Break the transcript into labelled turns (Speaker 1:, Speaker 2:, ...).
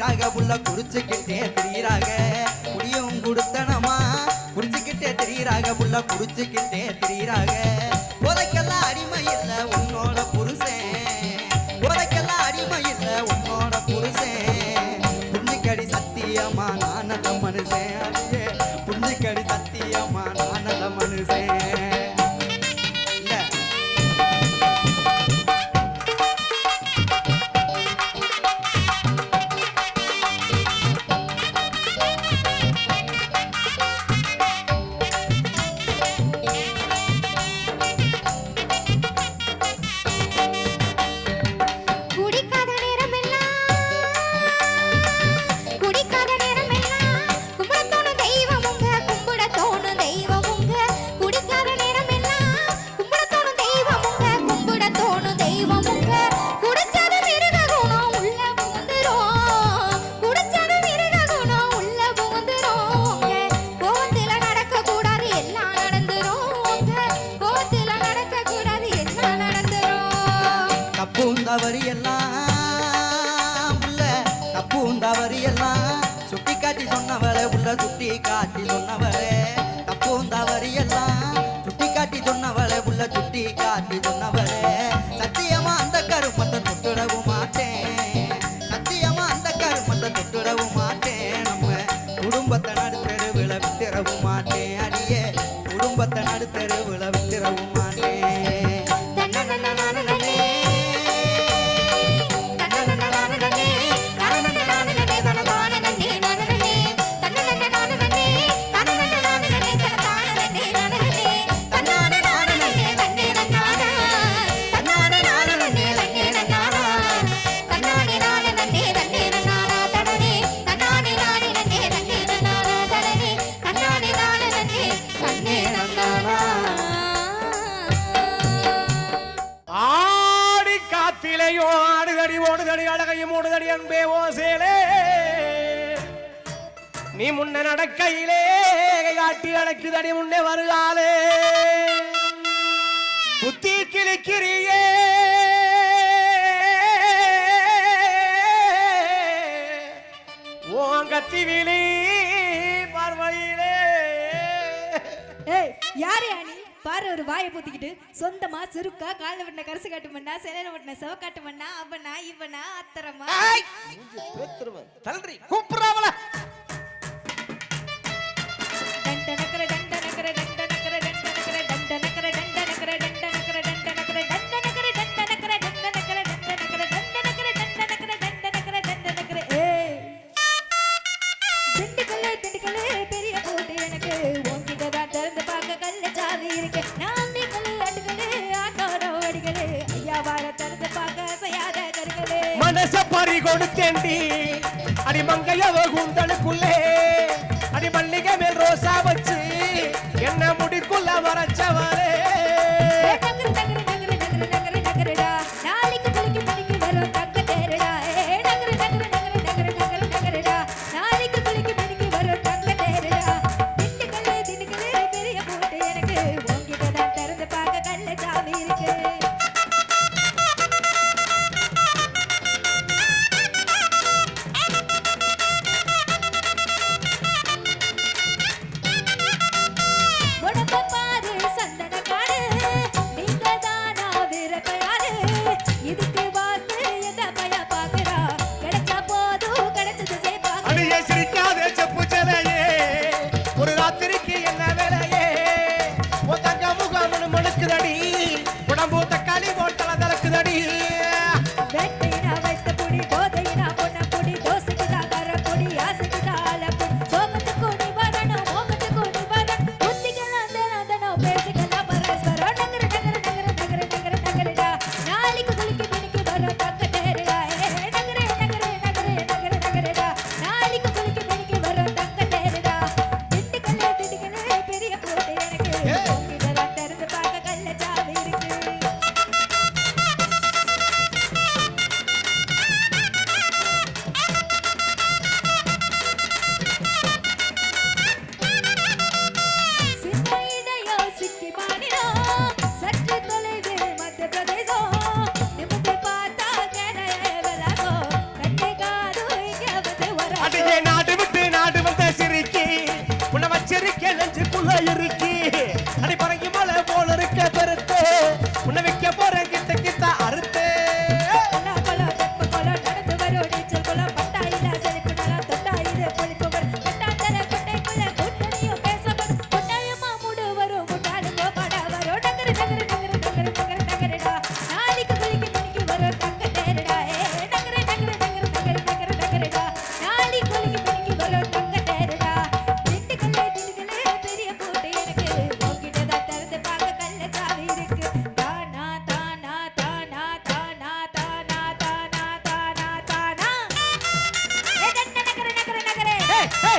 Speaker 1: சீராக உள்ள குடிச்சுக்கிட்டே திரியறாக குடியும் குடுத்தனமா குடிச்சுக்கிட்டே திரியறாக உள்ள குடிச்சுக்கிட்டே திரியறாக போதைக்கெல்லாம் அடிமை இல்ல உன்னோட புருஷன். போதைக்கெல்லாம் அடிமை இல்ல உன்னோட புருஷன். புண்ணிக்கடி சத்தியமா நான் மனுஷன்.
Speaker 2: பூந்தவரி எல்லாம்
Speaker 1: உள்ள தப்பூந்தவரி எல்லாம் சுட்டி காட்டி சொன்னவளே உள்ள சுட்டி காட்டி சொன்னவளே. தப்பூந்தவரி எல்லாம் சுட்டி காட்டி சொன்னவளே உள்ள சுட்டி காட்டி சொன்னவளே.
Speaker 3: அன்னையோ ஆடுதடி ஓடுதடி அழகையும் ஓடுதடி அன்பே ஓசேலே நீ முன்ன நடக்கையிலே காட்டி அடக்குதடி முன்னே வருகாலே. புத்தி கிளிக்கிறியே ஓங்கத்தி விழி பார்வையிலே.
Speaker 4: யாரு யாரே அணி பாரு ஒரு வாயை பூத்திக்கிட்டு. சொந்தமா சுருக்கா காலில் விட்டின கரிசு காட்டு மண்ணா சிலையில விட்டின சிவக்காட்டு மண்ணா அவனா இவனா அத்தரமா
Speaker 3: தல்றி கூப்பிடுறாவல
Speaker 4: டண்டனக்கர டண்டனக்கர டண்டனக்கர டண்டனக்கர டண்டனக்கர டண்டனக்கர டண்டனக்கர டண்டனக்கர டண்டனக்கர டண்டனக்கர டண்டனக்கர டண்டனக்கர டண்டனக்கர டண்டனக்கர டண்டனக்கர டண்டனக்கர ஏய் திண்டுக்கல்லே திண்டுக்கல்லே பெரிய போட்டு எனக்கு உன்கிட்ட தான் திறந்து பார்க்க கல்ல சாவி இருக்கேன் நான்
Speaker 3: பறி கொடுத்தேண்டி அடி மங்கையவ கூந்தனுக்குள்ளே அடி மல்லிகை மேல் ரோசா வச்சு என்ன முடிக்குள்ள வரச்சவரே.
Speaker 4: எனக்கு உங்ககிட்ட தான் திறந்து பார்க்க கண்ணு சாமி